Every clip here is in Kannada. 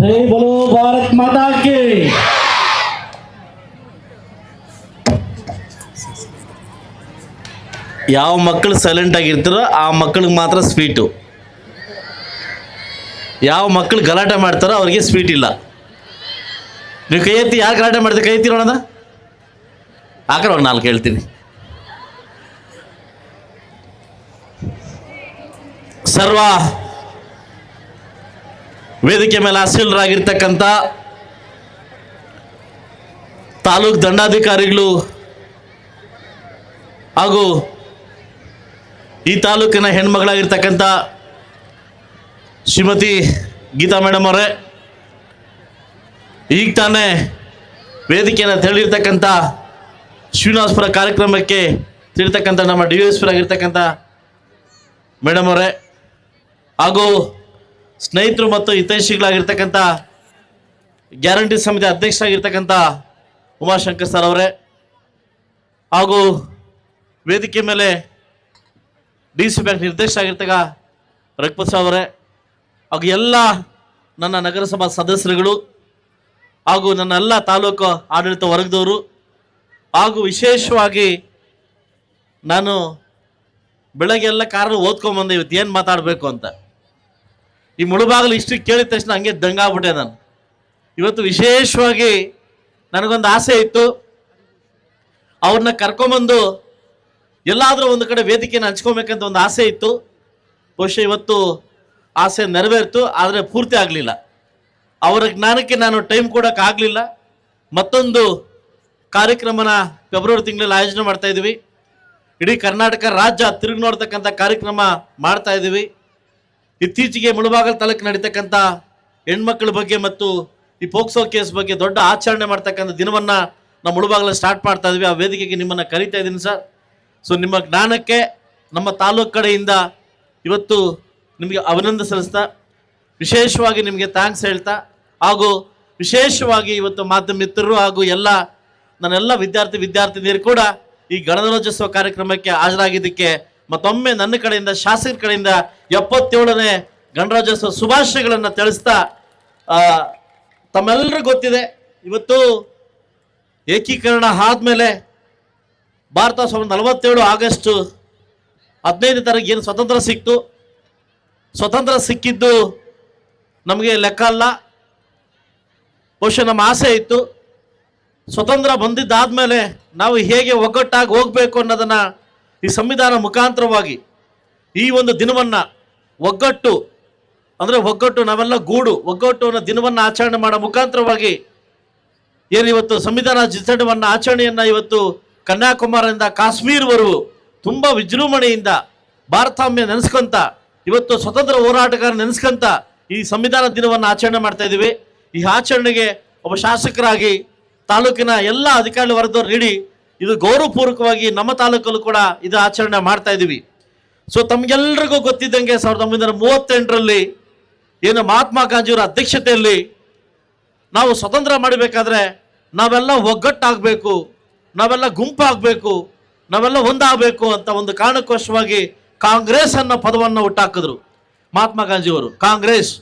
ಜೈ ಬಲೋ ಭಾರತ್ ಮಾತಾ ಯಾವ ಮಕ್ಕಳು ಸೈಲೆಂಟ್ ಆಗಿರ್ತಾರೋ ಆ ಮಕ್ಕಳಿಗೆ ಮಾತ್ರ ಸ್ವೀಟು ಯಾವ ಮಕ್ಕಳು ಗಲಾಟೆ ಮಾಡ್ತಾರೋ ಅವ್ರಿಗೆ ಸ್ವೀಟ್ ಇಲ್ಲ. ನೀವು ಕೈ ಎತ್ತಿ ಯಾರು ಗಲಾಟೆ ಮಾಡ್ತೀರಿ ಕೈ ಎತ್ತಿರೋಣ ಒಂದು ನಾಲ್ಕು ಹೇಳ್ತೀನಿ. ಸರ್ವ ವೇದಿಕೆ ಮೇಲೆ ಅಸೀಲರಾಗಿರ್ತಕ್ಕಂಥ ತಾಲೂಕ್ ದಂಡಾಧಿಕಾರಿಗಳು ಹಾಗೂ ಈ ತಾಲೂಕಿನ ಹೆಣ್ಮಗಳಾಗಿರ್ತಕ್ಕಂಥ ಶ್ರೀಮತಿ ಗೀತಾ ಮೇಡಮ್ ಅವರೇ, ಈಗ ತಾನೇ ವೇದಿಕೆಯನ್ನು ತಿಳಿರ್ತಕ್ಕಂಥ ಶ್ರೀನಿವಾಸಪುರ ಕಾರ್ಯಕ್ರಮಕ್ಕೆ ತಿಳಿತಕ್ಕಂಥ ನಮ್ಮ ಡಿ ಎಸ್ ಆಗಿರ್ತಕ್ಕಂಥ ಮೇಡಮ್ ಅವರೇ, ಹಾಗೂ ಸ್ನೇಹಿತರು ಮತ್ತು ಹಿತೈಷಿಗಳಾಗಿರ್ತಕ್ಕಂಥ ಗ್ಯಾರಂಟಿ ಸಮಿತಿ ಅಧ್ಯಕ್ಷರಾಗಿರ್ತಕ್ಕಂಥ ಉಮಾಶಂಕರ್ ಸರ್ ಅವರೇ, ಹಾಗೂ ವೇದಿಕೆ ಮೇಲೆ ಡಿ ಸಿ ಬ್ಯಾಂಕ್ ನಿರ್ದೇಶಕರಾಗಿರ್ತಕ್ಕ ರಘುಪತ್ ಸರ್ ಅವರೇ, ಹಾಗೂ ಎಲ್ಲ ನನ್ನ ನಗರಸಭಾ ಸದಸ್ಯರುಗಳು, ಹಾಗೂ ನನ್ನ ಎಲ್ಲ ತಾಲೂಕು ಆಡಳಿತ ವರ್ಗದವರು ಹಾಗೂ ವಿಶೇಷವಾಗಿ ನಾನು ಬೆಳಗ್ಗೆ ಎಲ್ಲ ಕಾರಣ ಓದ್ಕೊಂಬಂದೆ ಇವತ್ತು ಏನು ಮಾತಾಡಬೇಕು ಅಂತ. ಈ ಮುಳುಬಾಗಲು ಇಷ್ಟು ಕೇಳಿದ ತಕ್ಷಣ ಹಂಗೆ ದಂಗಾಗ್ಬಿಟ್ಟೆ ನಾನು. ಇವತ್ತು ವಿಶೇಷವಾಗಿ ನನಗೊಂದು ಆಸೆ ಇತ್ತು. ಅವ್ರನ್ನ ಕರ್ಕೊಂಬಂದು ಎಲ್ಲಾದರೂ ಒಂದು ಕಡೆ ವೇದಿಕೆಯನ್ನು ಹಂಚ್ಕೊಬೇಕಂತ ಒಂದು ಆಸೆ ಇತ್ತು. ಬಹುಶಃ ಇವತ್ತು ಆಸೆ ನೆರವೇರಿತು, ಆದರೆ ಪೂರ್ತಿ ಆಗಲಿಲ್ಲ. ಅವರ ಜ್ಞಾನಕ್ಕೆ ನಾನು ಟೈಮ್ ಕೊಡೋಕ್ಕಾಗಲಿಲ್ಲ. ಮತ್ತೊಂದು ಕಾರ್ಯಕ್ರಮನ ಫೆಬ್ರವರಿ ತಿಂಗಳಲ್ಲಿ ಆಯೋಜನೆ ಮಾಡ್ತಾ ಇದ್ದೀವಿ. ಇಡೀ ಕರ್ನಾಟಕ ರಾಜ್ಯ ತಿರುಗಿ ನೋಡ್ತಕ್ಕಂಥ ಕಾರ್ಯಕ್ರಮ ಮಾಡ್ತಾ ಇದ್ದೀವಿ. ಇತ್ತೀಚೆಗೆ ಮುಳುಬಾಗಲ್ ತಾಲೂಕು ನಡೀತಕ್ಕಂಥ ಹೆಣ್ಮಕ್ಳ ಬಗ್ಗೆ ಮತ್ತು ಈ ಪೋಕ್ಸೋ ಕೇಸ್ ಬಗ್ಗೆ ದೊಡ್ಡ ಆಚರಣೆ ಮಾಡ್ತಕ್ಕಂಥ ದಿನವನ್ನು ನಾವು ಮುಳುಬಾಗಲ ಸ್ಟಾರ್ಟ್ ಮಾಡ್ತಾ ಇದ್ವಿ ಆ ವೇದಿಕೆಗೆ ನಿಮ್ಮನ್ನು ಕರಿತಾ ಇದ್ದೀನಿ ಸರ್. ಸೊ ನಿಮ್ಮ ಜ್ಞಾನಕ್ಕೆ ನಮ್ಮ ತಾಲೂಕು ಕಡೆಯಿಂದ ಇವತ್ತು ನಿಮಗೆ ಅಭಿನಂದನೆ ಸಲ್ಲಿಸ್ತಾ, ವಿಶೇಷವಾಗಿ ನಿಮಗೆ ಥ್ಯಾಂಕ್ಸ್ ಹೇಳ್ತಾ ಹಾಗೂ ವಿಶೇಷವಾಗಿ ಇವತ್ತು ಮಾಧ್ಯಮ ಮಿತ್ರರು ಹಾಗೂ ಎಲ್ಲ ನನ್ನೆಲ್ಲ ವಿದ್ಯಾರ್ಥಿ ವಿದ್ಯಾರ್ಥಿನಿಯರು ಕೂಡ ಈ ಗಣರಾಜ್ಯೋತ್ಸವ ಕಾರ್ಯಕ್ರಮಕ್ಕೆ ಹಾಜರಾಗಿದ್ದಕ್ಕೆ ಮತ್ತೊಮ್ಮೆ ನನ್ನ ಕಡೆಯಿಂದ, ಶಾಸಕರ ಕಡೆಯಿಂದ ಎಪ್ಪತ್ತೇಳನೇ ಗಣರಾಜ್ಯೋತ್ಸವ ಶುಭಾಶಯಗಳನ್ನು ತಿಳಿಸ್ತಾ ತಮ್ಮೆಲ್ಲರಿಗೂ ಗೊತ್ತಿದೆ. ಇವತ್ತು ಏಕೀಕರಣ ಆದಮೇಲೆ ಭಾರತ ಸಾವಿರದ ನಲವತ್ತೇಳು ಆಗಸ್ಟ್ ಹದಿನೈದನೇ ತಾರೀಕು ಏನು ಸ್ವತಂತ್ರ ಸಿಕ್ತು. ಸ್ವತಂತ್ರ ಸಿಕ್ಕಿದ್ದು ನಮಗೆ ಲೆಕ್ಕ ಅಲ್ಲ. ಬಹುಶಃ ನಮ್ಮ ಆಸೆ ಇತ್ತು. ಸ್ವತಂತ್ರ ಬಂದಿದ್ದಾದ್ಮೇಲೆ ನಾವು ಹೇಗೆ ಒಗ್ಗಟ್ಟಾಗಿ ಹೋಗಬೇಕು ಅನ್ನೋದನ್ನ ಈ ಸಂವಿಧಾನ ಮುಖಾಂತರವಾಗಿ ಈ ಒಂದು ದಿನವನ್ನು ಒಗ್ಗಟ್ಟು, ಅಂದರೆ ಒಗ್ಗಟ್ಟು ನಾವೆಲ್ಲ ಗೂಡು, ಒಗ್ಗಟ್ಟು ಅನ್ನೋ ದಿನವನ್ನು ಆಚರಣೆ ಮಾಡೋ ಮುಖಾಂತರವಾಗಿ ಏನು ಇವತ್ತು ಸಂವಿಧಾನ ದಿನಾಚರಣೆಯನ್ನು ಆಚರಣೆಯನ್ನು ಇವತ್ತು ಕನ್ಯಾಕುಮಾರಿಯಿಂದ ಕಾಶ್ಮೀರ್ವರೆಗೂ ತುಂಬ ವಿಜೃಂಭಣೆಯಿಂದ ಭಾರತಾಂಬೆ ನೆನೆಸ್ಕೊಂತ, ಇವತ್ತು ಸ್ವತಂತ್ರ ಹೋರಾಟಗಾರ ನೆನೆಸ್ಕೊಂತ ಈ ಸಂವಿಧಾನ ದಿನವನ್ನು ಆಚರಣೆ ಮಾಡ್ತಾ ಇದ್ದೀವಿ. ಈ ಆಚರಣೆಗೆ ಒಬ್ಬ ಶಾಸಕರಾಗಿ ತಾಲೂಕಿನ ಎಲ್ಲ ಅಧಿಕಾರಿ ವರ್ಗದವ್ರು ನೀಡಿ ಇದು ಗೌರವಪೂರ್ವಕವಾಗಿ ನಮ್ಮ ತಾಲೂಕಲ್ಲೂ ಕೂಡ ಇದು ಆಚರಣೆ ಮಾಡ್ತಾ ಇದ್ದೀವಿ ಸೊ ತಮಗೆಲ್ರಿಗೂ ಗೊತ್ತಿದ್ದಂಗೆ ಸಾವಿರದ ಒಂಬೈನೂರ ಮೂವತ್ತೆಂಟರಲ್ಲಿ ಏನು ಮಹಾತ್ಮ ಗಾಂಧಿಯವರ ಅಧ್ಯಕ್ಷತೆಯಲ್ಲಿ ನಾವು ಸ್ವತಂತ್ರ ಮಾಡಬೇಕಾದ್ರೆ ನಾವೆಲ್ಲ ಒಗ್ಗಟ್ಟಾಗಬೇಕು, ನಾವೆಲ್ಲ ಗುಂಪಾಗಬೇಕು, ನಾವೆಲ್ಲ ಒಂದಾಗಬೇಕು ಅಂತ ಒಂದು ಕಾರಣಕ್ಕೋಸ್ಕರವಾಗಿ ಕಾಂಗ್ರೆಸ್ ಅನ್ನೋ ಪದವನ್ನು ಹುಟ್ಟಾಕಿದ್ರು ಮಹಾತ್ಮ ಗಾಂಧಿಯವರು. ಕಾಂಗ್ರೆಸ್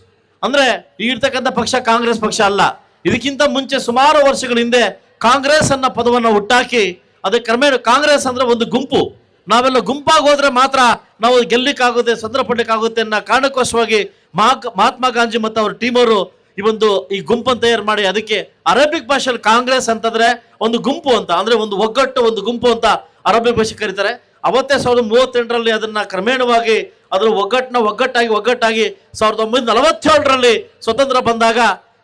ಅಂದರೆ ಇರ್ತಕ್ಕಂಥ ಪಕ್ಷ ಕಾಂಗ್ರೆಸ್ ಪಕ್ಷ ಅಲ್ಲ. ಇದಕ್ಕಿಂತ ಮುಂಚೆ ಸುಮಾರು ವರ್ಷಗಳ ಹಿಂದೆ ಕಾಂಗ್ರೆಸ್ ಅನ್ನೋ ಪದವನ್ನು ಹುಟ್ಟಾಕಿ ಅದಕ್ಕೆ ಕ್ರಮೇಣ ಕಾಂಗ್ರೆಸ್ ಅಂದ್ರೆ ಒಂದು ಗುಂಪು. ನಾವೆಲ್ಲ ಗುಂಪಾಗಿ ಹೋದ್ರೆ ಮಾತ್ರ ನಾವು ಗೆಲ್ಲಿಕ್ಕಾಗುತ್ತೆ ಸ್ವತಂತ್ರ ಪಡ್ಲಿಕ್ಕಾಗುತ್ತೆ ಅನ್ನೋ ಕಾರಣಕ್ಕೋಸ್ಕರವಾಗಿ ಮಹಾ- ಮಹಾತ್ಮ ಗಾಂಧಿ ಮತ್ತು ಅವ್ರ ಟೀಮ್ ಈ ಒಂದು, ಈ ಗುಂಪನ್ನು ತಯಾರು ಮಾಡಿ ಅದಕ್ಕೆ ಅರೇಬಿಕ್ ಭಾಷೆಯಲ್ಲಿ ಕಾಂಗ್ರೆಸ್ ಅಂತಂದ್ರೆ ಒಂದು ಗುಂಪು ಅಂತ, ಅಂದ್ರೆ ಒಂದು ಒಗ್ಗಟ್ಟು, ಒಂದು ಗುಂಪು ಅಂತ ಅರೇಬಿಕ್ ಭಾಷೆ ಕರೀತಾರೆ. ಅವತ್ತೇ ಸಾವಿರದ ಮೂವತ್ತೆಂಟರಲ್ಲಿ ಅದನ್ನ ಕ್ರಮೇಣವಾಗಿ ಅದ್ರ ಒಗ್ಗಟ್ಟನ್ನ ಒಗ್ಗಟ್ಟಾಗಿ ಒಗ್ಗಟ್ಟಾಗಿ ಸಾವಿರದ ಒಂಬೈನೂರ ನಲವತ್ತೇಳರಲ್ಲಿ ಸ್ವತಂತ್ರ ಬಂದಾಗ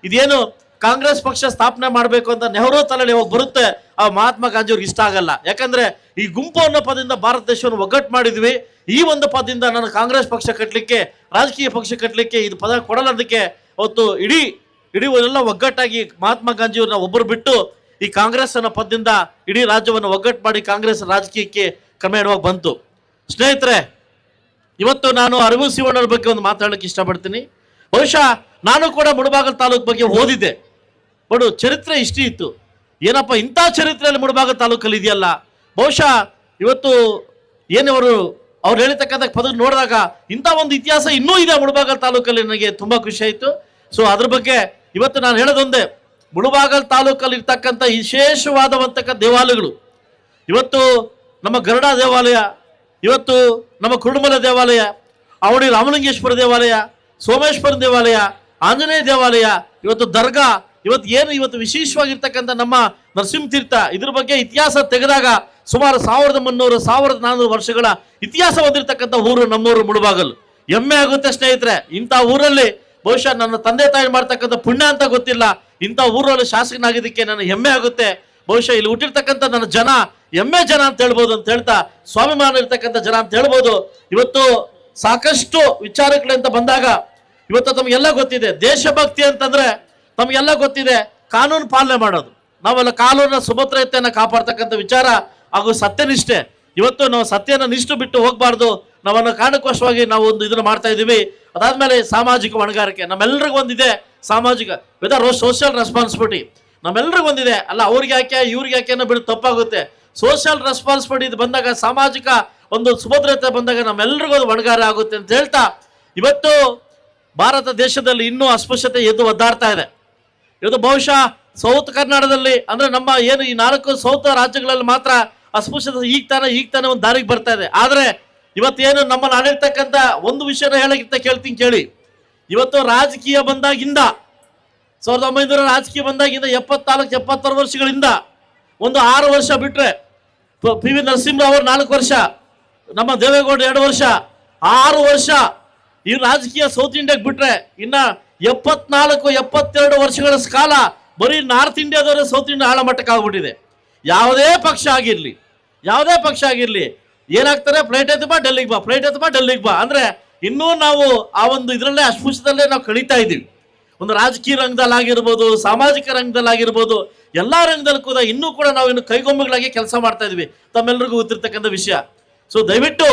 ಇದೇನು ಕಾಂಗ್ರೆಸ್ ಪಕ್ಷ ಸ್ಥಾಪನೆ ಮಾಡಬೇಕು ಅಂತ ನೆಹರು ತಲೆಯಲ್ಲಿ ಹೋಗಿ ಬರುತ್ತೆ, ಆ ಮಹಾತ್ಮ ಗಾಂಧಿ ಅವ್ರಿಗೆ ಇಷ್ಟ ಆಗಲ್ಲ. ಯಾಕಂದ್ರೆ ಈ ಗುಂಪು ಅನ್ನೋ ಪದದಿಂದ ಭಾರತ ದೇಶವನ್ನು ಒಗ್ಗಟ್ಟು ಮಾಡಿದ್ವಿ. ಈ ಒಂದು ಪದದಿಂದ ನಾನು ಕಾಂಗ್ರೆಸ್ ಪಕ್ಷ ಕಟ್ಟಲಿಕ್ಕೆ ರಾಜಕೀಯ ಪಕ್ಷ ಕಟ್ಟಲಿಕ್ಕೆ ಇದು ಪದ ಕೊಡಲ್ಲ ಅದಕ್ಕೆ ಅವತ್ತು ಇಡೀ ಇಡೀ ಎಲ್ಲ ಒಗ್ಗಟ್ಟಾಗಿ ಮಹಾತ್ಮ ಗಾಂಧಿಯವ್ರನ್ನ ಒಬ್ಬರು ಬಿಟ್ಟು ಈ ಕಾಂಗ್ರೆಸ್ ಅನ್ನೋ ಪದದಿಂದ ಇಡೀ ರಾಜ್ಯವನ್ನು ಒಗ್ಗಟ್ಟು ಮಾಡಿ ಕಾಂಗ್ರೆಸ್ ರಾಜಕೀಯಕ್ಕೆ ಕ್ರಮೇಣವಾಗಿ ಬಂತು. ಸ್ನೇಹಿತರೆ, ಇವತ್ತು ನಾನು ಅರಿವು ಸಿವಣ್ಣರ ಬಗ್ಗೆ ಒಂದು ಮಾತಾಡಲಿಕ್ಕೆ ಇಷ್ಟಪಡ್ತೀನಿ. ಬಹುಶಃ ನಾನು ಕೂಡ ಮುಡಬಾಗಲ್ ತಾಲೂಕು ಬಗ್ಗೆ ಓದಿದ್ದೆ. ಬಡು ಚರಿತ್ರೆ ಇಷ್ಟು ಇತ್ತು. ಏನಪ್ಪ, ಇಂಥ ಚರಿತ್ರೆಯಲ್ಲಿ ಮುಡಬಾಗ ತಾಲೂಕಲ್ಲಿ ಇದೆಯಲ್ಲ? ಬಹುಶಃ ಇವತ್ತು ಏನವರು ಅವ್ರು ಹೇಳಿರ್ತಕ್ಕಂಥ ಪದ ನೋಡಿದಾಗ ಇಂಥ ಒಂದು ಇತಿಹಾಸ ಇನ್ನೂ ಇದೆ ಮುಳಬಾಗಲ್ ತಾಲೂಕಲ್ಲಿ ನನಗೆ ತುಂಬ ಖುಷಿ ಆಯಿತು. ಸೊ ಅದ್ರ ಬಗ್ಗೆ ಇವತ್ತು ನಾನು ಹೇಳೋದೊಂದೇ ಮುಳಬಾಗಲ್ ತಾಲೂಕಲ್ಲಿ ಇರ್ತಕ್ಕಂಥ ವಿಶೇಷವಾದವಂತಕ್ಕ ದೇವಾಲಯಗಳು. ಇವತ್ತು ನಮ್ಮ ಗರುಡ ದೇವಾಲಯ, ಇವತ್ತು ನಮ್ಮ ಕುರುಡುಮಲ ದೇವಾಲಯ, ಅವಳಿ ರಾಮಲಿಂಗೇಶ್ವರ ದೇವಾಲಯ ಸೋಮೇಶ್ವರ ದೇವಾಲಯ, ಆಂಜನೇಯ ದೇವಾಲಯ, ಇವತ್ತು ದರ್ಗಾ ಇವತ್ತು ಏನು ಇವತ್ತು ವಿಶೇಷವಾಗಿರ್ತಕ್ಕಂಥ ನಮ್ಮ ನರಸಿಂಹತೀರ್ಥ ಇದ್ರ ಬಗ್ಗೆ ಇತಿಹಾಸ ತೆಗೆದಾಗ ಸುಮಾರು ಸಾವಿರದ ಮುನ್ನೂರು, ಸಾವಿರದ ನಾನ್ನೂರು ವರ್ಷಗಳ ಇತಿಹಾಸ ಹೊಂದಿರತಕ್ಕಂಥ ಊರು ನಮ್ಮೂರು ಮುಳುಬಾಗಲು. ಹೆಮ್ಮೆ ಆಗುತ್ತೆ ಸ್ನೇಹಿತರೆ, ಇಂಥ ಊರಲ್ಲಿ ಬಹುಶಃ ನನ್ನ ತಂದೆ ತಾಯಿ ಮಾಡ್ತಕ್ಕಂಥ ಪುಣ್ಯ ಅಂತ ಗೊತ್ತಿಲ್ಲ. ಇಂಥ ಊರಲ್ಲಿ ಶಾಸಕನಾಗಿದ್ದಕ್ಕೆ ನನಗೆ ಹೆಮ್ಮೆ ಆಗುತ್ತೆ. ಬಹುಶಃ ಇಲ್ಲಿ ಹುಟ್ಟಿರ್ತಕ್ಕಂಥ ನನ್ನ ಜನ ಹೆಮ್ಮೆ ಜನ ಅಂತ ಹೇಳ್ಬೋದು ಅಂತ ಹೇಳ್ತಾ ಸ್ವಾಭಿಮಾನ ಇರ್ತಕ್ಕಂಥ ಜನ ಅಂತ ಹೇಳ್ಬೋದು. ಇವತ್ತು ಸಾಕಷ್ಟು ವಿಚಾರಗಳಂತ ಬಂದಾಗ ಇವತ್ತು ತಮಗೆಲ್ಲ ಗೊತ್ತಿದೆ, ದೇಶಭಕ್ತಿ ಅಂತಂದ್ರೆ ತಮಗೆಲ್ಲ ಗೊತ್ತಿದೆ, ಕಾನೂನು ಪಾಲನೆ ಮಾಡೋದು. ನಾವೆಲ್ಲ ಕಾನೂನಿನ ಸುಭದ್ರತೆಯನ್ನು ಕಾಪಾಡ್ತಕ್ಕಂಥ ವಿಚಾರ ಹಾಗೂ ಸತ್ಯನಿಷ್ಠೆ. ಇವತ್ತು ನಾವು ಸತ್ಯನ ನಿಷ್ಠು ಬಿಟ್ಟು ಹೋಗಬಾರ್ದು. ನಾವನ್ನು ಕಾರಣಕೋಶವಾಗಿ ನಾವು ಒಂದು ಇದನ್ನು ಮಾಡ್ತಾ ಇದ್ದೀವಿ. ಅದಾದ್ಮೇಲೆ ಸಾಮಾಜಿಕ ಹೊಣೆಗಾರಿಕೆ. ನಮ್ಮೆಲ್ಲರಿಗೂ ಒಂದಿದೆ ಸಾಮಾಜಿಕ ವೆದರ್ ಸೋಷಿಯಲ್ ರೆಸ್ಪಾನ್ಸಿಬಿಲಿಟಿ ನಮ್ಮೆಲ್ಲರಿಗೂ ಒಂದಿದೆ. ಅಲ್ಲ, ಅವ್ರಿಗೆ ಯಾಕೆ, ಇವ್ರಿಗೆ ಯಾಕೆ ಅನ್ನೋ ಬಿಡು ತಪ್ಪಾಗುತ್ತೆ. ಸೋಷಿಯಲ್ ರೆಸ್ಪಾನ್ಸಿಬಿಲಿಟಿ ಇದು ಬಂದಾಗ, ಸಾಮಾಜಿಕ ಒಂದು ಸುಭದ್ರತೆ ಬಂದಾಗ ನಮ್ಮೆಲ್ಲರಿಗೂ ಅದು ಹೊಣೆಗಾರ ಆಗುತ್ತೆ ಅಂತ ಹೇಳ್ತಾ, ಇವತ್ತು ಭಾರತ ದೇಶದಲ್ಲಿ ಇನ್ನೂ ಅಸ್ಪೃಶ್ಯತೆ ಎದ್ದು ಒದ್ದಾಡ್ತಾ ಇದೆ. ಇವತ್ತು ಬಹುಶಃ ಸೌತ್ ಕರ್ನಾಟಕದಲ್ಲಿ ಅಂದ್ರೆ ನಮ್ಮ ಏನು ಈ ನಾಲ್ಕು ಸೌತ್ ರಾಜ್ಯಗಳಲ್ಲಿ ಮಾತ್ರ ಅಸ್ಪೃಶ್ಯತೆ ಈಗ ತಾನೇ ಈಗ ತಾನೇ ಒಂದು ದಾರಿಗೆ ಬರ್ತಾ ಇದೆ. ಆದ್ರೆ ಇವತ್ತೇನು ನಮ್ಮನ್ನು ಆಡಿರ್ತಕ್ಕಂಥ ಒಂದು ವಿಷಯನ ಹೇಳಕ್ಕಿಂತ ಕೇಳ್ತೀನಿ ಕೇಳಿ. ಇವತ್ತು ರಾಜಕೀಯ ಬಂದಾಗಿಂದ, ಸಾವಿರದ ಒಂಬೈನೂರ ರಾಜಕೀಯ ಬಂದಾಗಿಂದ ಎಪ್ಪತ್ನಾಲ್ಕು, ಎಪ್ಪತ್ತಾರು ವರ್ಷಗಳಿಂದ ಒಂದು ಆರು ವರ್ಷ ಬಿಟ್ರೆ ಪಿ ವಿ ನರಸಿಂಹರಾವ್ ಅವರು ನಾಲ್ಕು ವರ್ಷ, ನಮ್ಮ ದೇವೇಗೌಡ ಎರಡು ವರ್ಷ, ಆರು ವರ್ಷ ಈ ರಾಜಕೀಯ ಸೌತ್ ಇಂಡಿಯಾಗೆ ಬಿಟ್ರೆ ಇನ್ನ ಎಪ್ಪತ್ನಾಲ್ಕು, ಎಪ್ಪತ್ತೆರಡು ವರ್ಷಗಳ ಕಾಲ ಬರೀ ನಾರ್ತ್ ಇಂಡಿಯಾದವರೇ ಸೌತ್ ಇಂಡಿಯಾ ಆಳ ಮಟ್ಟಕ್ಕೆ ಆಗ್ಬಿಟ್ಟಿದೆ ಯಾವುದೇ ಪಕ್ಷ ಆಗಿರಲಿ, ಯಾವುದೇ ಪಕ್ಷ ಆಗಿರಲಿ, ಏನಾಗ್ತಾರೆ? ಫ್ಲೈಟ್ ಎತ್ತು ಬಾ, ಡೆಲ್ಲಿಗೆ ಬಾ, ಫ್ಲೈಟ್ ಎತ್ತು ಬಾ, ಡೆಲ್ಲಿಗೆ ಬಾ. ಅಂದ್ರೆ ಇನ್ನೂ ನಾವು ಆ ಒಂದು ಇದರಲ್ಲೇ ಅಸ್ಪೃಶ್ಯದಲ್ಲೇ ನಾವು ಕಳೀತಾ ಇದ್ದೀವಿ. ಒಂದು ರಾಜಕೀಯ ರಂಗದಲ್ಲಿ ಆಗಿರ್ಬೋದು ಸಾಮಾಜಿಕ ರಂಗದಲ್ಲಿ ಆಗಿರ್ಬೋದು ಎಲ್ಲಾ ರಂಗದಲ್ಲಿ ಕೂಡ ಇನ್ನೂ ಕೂಡ ನಾವು ಇನ್ನು ಕೈಗೊಂಬೆಗಳಾಗಿ ಕೆಲಸ ಮಾಡ್ತಾ ಇದೀವಿ ತಮ್ಮೆಲ್ಲರಿಗೂ ಗೊತ್ತಿರ್ತಕ್ಕಂಥ ವಿಷಯ. ಸೊ ದಯವಿಟ್ಟು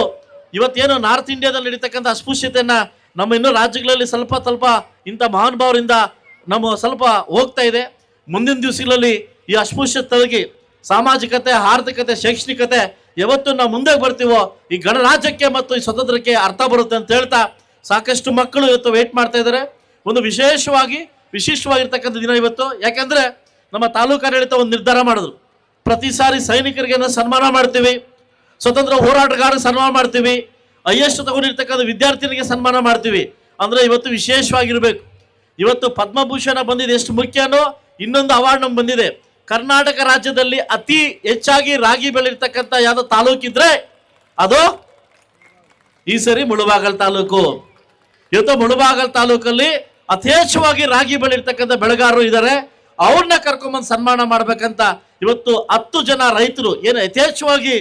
ಇವತ್ತೇನು ನಾರ್ತ್ ಇಂಡಿಯಾದಲ್ಲಿ ನಡೀತಕ್ಕಂಥ ಅಸ್ಪೃಶ್ಯತೆಯನ್ನು ನಮ್ಮ ಇನ್ನೂ ರಾಜ್ಯಗಳಲ್ಲಿ ಸ್ವಲ್ಪ ಸ್ವಲ್ಪ ಇಂಥ ಮಹಾನುಭಾವರಿಂದ ನಮ್ಮ ಸ್ವಲ್ಪ ಹೋಗ್ತಾ ಇದೆ. ಮುಂದಿನ ದಿವಸಗಳಲ್ಲಿ ಈ ಅಸ್ಪೃಶ್ಯ ಸಾಮಾಜಿಕತೆ, ಆರ್ಥಿಕತೆ, ಶೈಕ್ಷಣಿಕತೆ ಯಾವತ್ತು ನಾವು ಮುಂದೆ ಬರ್ತೀವೋ, ಈ ಗಣರಾಜ್ಯಕ್ಕೆ ಮತ್ತು ಈ ಸ್ವತಂತ್ರಕ್ಕೆ ಅರ್ಥ ಬರುತ್ತೆ ಅಂತ ಹೇಳ್ತಾ ಸಾಕಷ್ಟು ಮಕ್ಕಳು ಇವತ್ತು ವೇಟ್ ಮಾಡ್ತಾ ಇದ್ದಾರೆ. ಒಂದು ವಿಶೇಷವಾಗಿ, ವಿಶಿಷ್ಟವಾಗಿರ್ತಕ್ಕಂಥ ದಿನ ಇವತ್ತು. ಯಾಕಂದ್ರೆ ನಮ್ಮ ತಾಲೂಕು ಆಡಳಿತ ಒಂದು ನಿರ್ಧಾರ ಮಾಡಿದ್ರು. ಪ್ರತಿ ಸಾರಿ ಸೈನಿಕರಿಗೆ ಸನ್ಮಾನ ಮಾಡ್ತೀವಿ. ಸ್ವತಂತ್ರ ಹೋರಾಟಗಾರರಿಗೆ ಸನ್ಮಾನ ಮಾಡ್ತೀವಿ. ಹೈಯೆಸ್ಟ್ ತಗೊಂಡಿರ್ತಕ್ಕಂಥ ವಿದ್ಯಾರ್ಥಿನಿಗೆ ಸನ್ಮಾನ ಮಾಡ್ತೀವಿ. ಅಂದ್ರೆ ಇವತ್ತು ವಿಶೇಷವಾಗಿರ್ಬೇಕು. ಇವತ್ತು ಪದ್ಮಭೂಷಣ ಬಂದಿದೆ ಎಷ್ಟು ಮುಖ್ಯನೋ ಇನ್ನೊಂದು ಅವಾರ್ಡ್ ನಮ್ಗೆ ಬಂದಿದೆ. ಕರ್ನಾಟಕ ರಾಜ್ಯದಲ್ಲಿ ಅತಿ ಹೆಚ್ಚಾಗಿ ರಾಗಿ ಬೆಳಿರ್ತಕ್ಕಂಥ ಯಾವುದೋ ತಾಲೂಕಿದ್ರೆ ಅದು ಈ ಸರಿ ಮುಳುಬಾಗಲ್ ತಾಲೂಕು. ಇವತ್ತು ಮುಳುಬಾಗಲ್ ತಾಲೂಕಲ್ಲಿ ಯಥೇಚ್ಛವಾಗಿ ರಾಗಿ ಬೆಳಿರ್ತಕ್ಕಂಥ ಬೆಳೆಗಾರರು ಇದ್ದಾರೆ ಅವ್ರನ್ನ ಕರ್ಕೊಂಬಂದು ಸನ್ಮಾನ ಮಾಡ್ಬೇಕಂತ ಇವತ್ತು ಹತ್ತು ಜನ ರೈತರು, ಏನು ಯಥೇಚ್ಛವಾಗಿ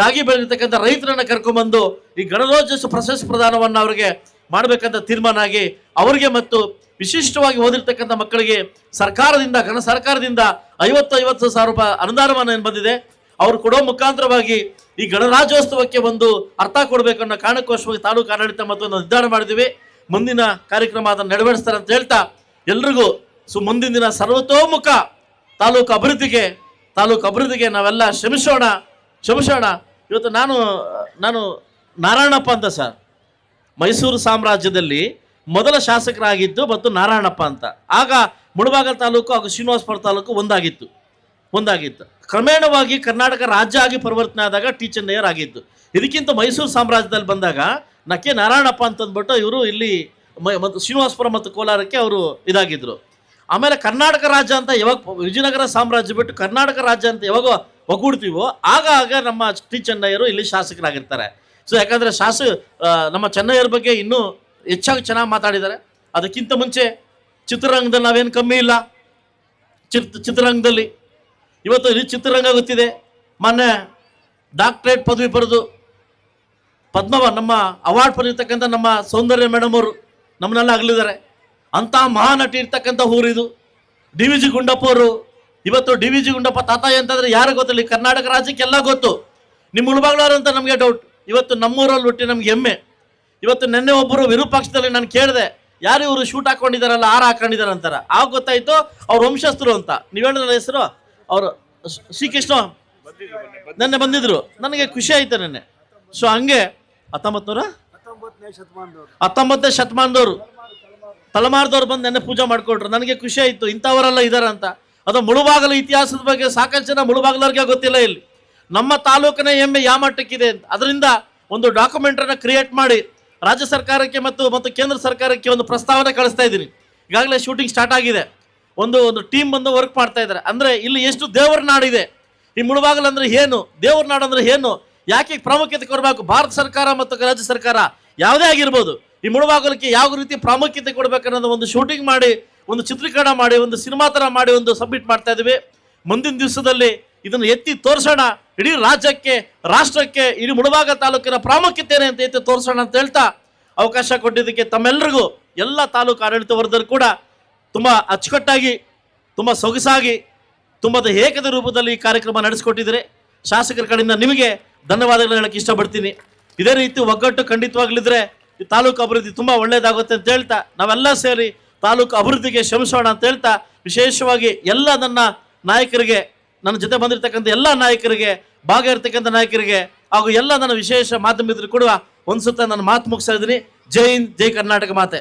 ರಾಗಿ ಬೆಳಿರ್ತಕ್ಕಂಥ ರೈತರನ್ನ ಕರ್ಕೊಂಬಂದು ಈ ಗಣರಾಜ್ಯೋತ್ಸವ ಪ್ರಶಸ್ತಿ ಪ್ರದಾನವನ್ನು ಅವರಿಗೆ ಮಾಡ್ಬೇಕಂತ ತೀರ್ಮಾನ ಆಗಿ ಅವರಿಗೆ ಮತ್ತು ವಿಶಿಷ್ಟವಾಗಿ ಓದಿರ್ತಕ್ಕಂಥ ಮಕ್ಕಳಿಗೆ ಸರ್ಕಾರದಿಂದ, ಘನ ಸರ್ಕಾರದಿಂದ ಐವತ್ತು ಐವತ್ತು ಸಾವಿರ ರೂಪಾಯಿ ಅನುದಾನವನ್ನು ಬಂದಿದೆ? ಅವರು ಕೊಡೋ ಮುಖಾಂತರವಾಗಿ ಈ ಗಣರಾಜ್ಯೋತ್ಸವಕ್ಕೆ ಒಂದು ಅರ್ಥ ಕೊಡಬೇಕು ಅನ್ನೋ ಕಾರಣಕ್ಕೋಸ್ಕರವಾಗಿ ತಾಲೂಕು ಆಡಳಿತ ಮತ್ತು ನಿರ್ಧಾರ ಮಾಡಿದ್ದೀವಿ. ಮುಂದಿನ ಕಾರ್ಯಕ್ರಮ ಅದನ್ನು ನೆರವೇರಿಸ್ತಾರೆ ಅಂತ ಹೇಳ್ತಾ ಎಲ್ರಿಗೂ ಸು ಮುಂದಿನ ದಿನ ಸರ್ವತೋಮುಖ ತಾಲೂಕು ಅಭಿವೃದ್ಧಿಗೆ ತಾಲೂಕು ಅಭಿವೃದ್ಧಿಗೆ ನಾವೆಲ್ಲ ಶ್ರಮಿಸೋಣ ಶ್ರಮಿಸೋಣ ಇವತ್ತು ನಾನು ನಾನು ನಾರಾಯಣಪ್ಪ ಅಂತ ಸರ್. ಮೈಸೂರು ಸಾಮ್ರಾಜ್ಯದಲ್ಲಿ ಮೊದಲ ಶಾಸಕರಾಗಿದ್ದು ಮತ್ತು ನಾರಾಯಣಪ್ಪ ಅಂತ. ಆಗ ಮುಳಬಾಗಲ್ ತಾಲೂಕು ಹಾಗೂ ಶ್ರೀನಿವಾಸಪುರ ತಾಲೂಕು ಒಂದಾಗಿತ್ತು. ಒಂದಾಗಿತ್ತು. ಕ್ರಮೇಣವಾಗಿ ಕರ್ನಾಟಕ ರಾಜ್ಯ ಆಗಿ ಪರಿವರ್ತನೆ ಆದಾಗ ಟಿ ಚೆನ್ನಯ್ಯರ್ ಆಗಿದ್ದು. ಇದಕ್ಕಿಂತ ಮೈಸೂರು ಸಾಮ್ರಾಜ್ಯದಲ್ಲಿ ಬಂದಾಗ ನಕ್ಕೆ ನಾರಾಯಣಪ್ಪ ಅಂತಂದ್ಬಿಟ್ಟು ಇವರು ಇಲ್ಲಿ ಮತ್ತು ಶ್ರೀನಿವಾಸಪುರ ಮತ್ತು ಕೋಲಾರಕ್ಕೆ ಅವರು ಇದಾಗಿದ್ರು. ಆಮೇಲೆ ಕರ್ನಾಟಕ ರಾಜ್ಯ ಅಂತ ಯಾವಾಗ ವಿಜಯನಗರ ಸಾಮ್ರಾಜ್ಯ ಬಿಟ್ಟು ಕರ್ನಾಟಕ ರಾಜ್ಯ ಅಂತ ಯಾವಾಗ ಒಗ್ಗೂಡ್ತೀವೋ ಆಗ ಆಗ ನಮ್ಮ ಟಿ ಚೆನ್ನಯ್ಯರು ಇಲ್ಲಿ ಶಾಸಕರಾಗಿರ್ತಾರೆ. ಸೊ ಯಾಕಂದ್ರೆ ಶಾಸ ನಮ್ಮ ಚೆನ್ನಯ್ಯರ ಬಗ್ಗೆ ಇನ್ನೂ ಹೆಚ್ಚಾಗಿ ಚೆನ್ನಾಗಿ ಮಾತಾಡಿದ್ದಾರೆ. ಅದಕ್ಕಿಂತ ಮುಂಚೆ ಚಿತ್ರರಂಗದಲ್ಲಿ ನಾವೇನು ಕಮ್ಮಿ ಇಲ್ಲ. ಚಿತ್ರ ಚಿತ್ರರಂಗದಲ್ಲಿ. ಇವತ್ತು ಇಡೀ ಚಿತ್ರರಂಗ ಗೊತ್ತಿದೆ. ಮೊನ್ನೆ ಡಾಕ್ಟ್ರೇಟ್ ಪದವಿ ಪಡೆದು ಪದ್ಮವ, ನಮ್ಮ ಅವಾರ್ಡ್ ಪಡೆದಿರ್ತಕ್ಕಂಥ ನಮ್ಮ ಸೌಂದರ್ಯ ಮೇಡಮ್ ಅವರು ನಮ್ಮನ್ನೆಲ್ಲ ಅಗಲಿದ್ದಾರೆ. ಅಂಥ ಮಹಾನಟಿ ಇರ್ತಕ್ಕಂಥ ಊರಿದು. ಡಿ ವಿ ಜಿ ಗುಂಡಪ್ಪ ಅವರು, ಇವತ್ತು ಡಿ ವಿ ಜಿ ಗುಂಡಪ್ಪ ತಾತಾಯಿ ಅಂತಂದ್ರೆ ಯಾರು ಗೊತ್ತಿಲ್ಲ. ಕರ್ನಾಟಕ ರಾಜ್ಯಕ್ಕೆಲ್ಲ ಗೊತ್ತು. ನಿಮ್ಮ ಮುಳುಬಾಗ್ಲವ್ರು ಅಂತ ನಮಗೆ ಡೌಟ್ ಇವತ್ತು ನಮ್ಮೂರಲ್ಲಿ ಹುಟ್ಟಿ ನಮ್ಗೆ ಹೆಮ್ಮೆ. ಇವತ್ತು ನಿನ್ನೆ ಒಬ್ಬರು ವಿರೂಪಾಕ್ಷದಲ್ಲಿ ನಾನು ಕೇಳಿದೆ ಯಾರು ಇವರು ಶೂಟ್ ಹಾಕೊಂಡಿದಾರಲ್ಲ ಆರ ಹಾಕೊಂಡಿದಾರ ಅಂತಾರ. ಆಗ ಗೊತ್ತಾಯ್ತು ಅವ್ರ ವಂಶಸ್ಥರು ಅಂತ. ನೀವು ಹೇಳಿದ್ರ ಹೆಸರು ಅವರು ಶ್ರೀಕೃಷ್ಣ. ನೆನ್ನೆ ಬಂದಿದ್ರು. ನನಗೆ ಖುಷಿ ಆಯ್ತು ನೆನ್ನೆ. ಸೊ ಹಂಗೆ ಹತ್ತೊಂಬತ್ತು ನೂರ ಹತ್ತೊಂಬತ್ತನೇ ಶತಮಾನದವರು. ಹತ್ತೊಂಬತ್ತನೇ ಶತಮಾನದವರು. ತಲೆಮಾರದವ್ರು ಬಂದು ನೆನ್ನೆ ಪೂಜೆ ಮಾಡ್ಕೊಟ್ರು. ನನಗೆ ಖುಷಿ ಆಯ್ತು ಇಂಥವರೆಲ್ಲ ಇದಾರೆ ಅಂತ. ಅದು ಮುಳುಬಾಗಲ ಇತಿಹಾಸದ ಬಗ್ಗೆ ಸಾಕಷ್ಟು ಜನ ಮುಳುಬಾಗಲವ್ರಿಗೆ ಗೊತ್ತಿಲ್ಲ ಇಲ್ಲಿ. ನಮ್ಮ ತಾಲೂಕಿನ ಹೆಮ್ಮೆ ಯಾವ ಮಟ್ಟಕ್ಕಿದೆ? ಅದರಿಂದ ಒಂದು ಡಾಕ್ಯುಮೆಂಟನ್ನು ಕ್ರಿಯೇಟ್ ಮಾಡಿ ರಾಜ್ಯ ಸರ್ಕಾರಕ್ಕೆ ಮತ್ತು ಮತ್ತು ಕೇಂದ್ರ ಸರ್ಕಾರಕ್ಕೆ ಒಂದು ಪ್ರಸ್ತಾವನೆ ಕಳಿಸ್ತಾ ಇದ್ದೀನಿ. ಈಗಾಗಲೇ ಶೂಟಿಂಗ್ ಸ್ಟಾರ್ಟ್ ಆಗಿದೆ. ಒಂದು ಒಂದು ಟೀಮ್ ಬಂದು ವರ್ಕ್ ಮಾಡ್ತಾ ಇದ್ದಾರೆ. ಅಂದ್ರೆ ಇಲ್ಲಿ ಎಷ್ಟು ದೇವರ ನಾಡಿದೆ? ಈ ಮುಳುಬಾಗಲು ಅಂದ್ರೆ ಏನು? ದೇವರ ನಾಡು ಅಂದ್ರೆ ಏನು? ಯಾಕೆ ಪ್ರಾಮುಖ್ಯತೆ ಕೊಡಬೇಕು? ಭಾರತ ಸರ್ಕಾರ ಮತ್ತು ರಾಜ್ಯ ಸರ್ಕಾರ ಯಾವುದೇ ಆಗಿರ್ಬೋದು, ಈ ಮುಳುಬಾಗಲಕ್ಕೆ ಯಾವ ರೀತಿ ಪ್ರಾಮುಖ್ಯತೆ ಕೊಡಬೇಕನ್ನೋದು ಒಂದು ಶೂಟಿಂಗ್ ಮಾಡಿ, ಒಂದು ಚಿತ್ರೀಕರಣ ಮಾಡಿ, ಒಂದು ಸಿನಿಮಾ ಥರ ಮಾಡಿ ಒಂದು ಸಬ್ಮಿಟ್ ಮಾಡ್ತಾ ಇದ್ದೀವಿ. ಮುಂದಿನ ದಿವಸದಲ್ಲಿ ಇದನ್ನು ಎತ್ತಿ ತೋರಿಸೋಣ. ಇಡೀ ರಾಜ್ಯಕ್ಕೆ, ರಾಷ್ಟ್ರಕ್ಕೆ, ಇಡೀ ಮುಳುಬಾಗ ತಾಲೂಕಿನ ಪ್ರಾಮುಖ್ಯತೆ ಅಂತ ಐತೆ ತೋರಿಸೋಣ ಅಂತ ಹೇಳ್ತಾ ಅವಕಾಶ ಕೊಟ್ಟಿದ್ದಕ್ಕೆ ತಮ್ಮೆಲ್ಲರಿಗೂ ಎಲ್ಲ ತಾಲೂಕು ಆಡಳಿತ ವರ್ಗದವರು ಕೂಡ ತುಂಬ ಅಚ್ಚುಕಟ್ಟಾಗಿ, ತುಂಬ ಸೊಗಸಾಗಿ, ತುಂಬದ ಏಕದ ರೂಪದಲ್ಲಿ ಈ ಕಾರ್ಯಕ್ರಮ ನಡೆಸಿಕೊಟ್ಟಿದ್ದರೆ. ಶಾಸಕರ ಕಡೆಯಿಂದ ನಿಮಗೆ ಧನ್ಯವಾದಗಳನ್ನು ಹೇಳಕ್ಕೆ ಇಷ್ಟಪಡ್ತೀನಿ. ಇದೇ ರೀತಿ ಒಗ್ಗಟ್ಟು ಖಂಡಿತವಾಗ್ಲಿದ್ರೆ ಈ ತಾಲೂಕು ಅಭಿವೃದ್ಧಿ ತುಂಬ ಒಳ್ಳೆಯದಾಗುತ್ತೆ ಅಂತ ಹೇಳ್ತಾ, ನಾವೆಲ್ಲ ಸೇರಿ ತಾಲೂಕು ಅಭಿವೃದ್ಧಿಗೆ ಶ್ರಮಿಸೋಣ ಅಂತ ಹೇಳ್ತಾ, ವಿಶೇಷವಾಗಿ ಎಲ್ಲ ನನ್ನ ನಾಯಕರಿಗೆ ನನ್ನ ಜೊತೆ ಬಂದಿರತಕ್ಕಂಥ ಎಲ್ಲ ನಾಯಕರಿಗೆ ಭಾಗಿರ್ತಕ್ಕಂಥ ನಾಯಕರಿಗೆ ಹಾಗೂ ಎಲ್ಲ ನನ್ನ ವಿಶೇಷ ಮಿತ್ರರು ಕೂಡ ಒಂದು ಸುತ್ತ ನನ್ನ ಮಾತು ಮುಗಿಸ್ತಾ ಇದ್ದೀನಿ. ಜೈ ಹಿಂದ್, ಜೈ ಕರ್ನಾಟಕ ಮಾತೆ.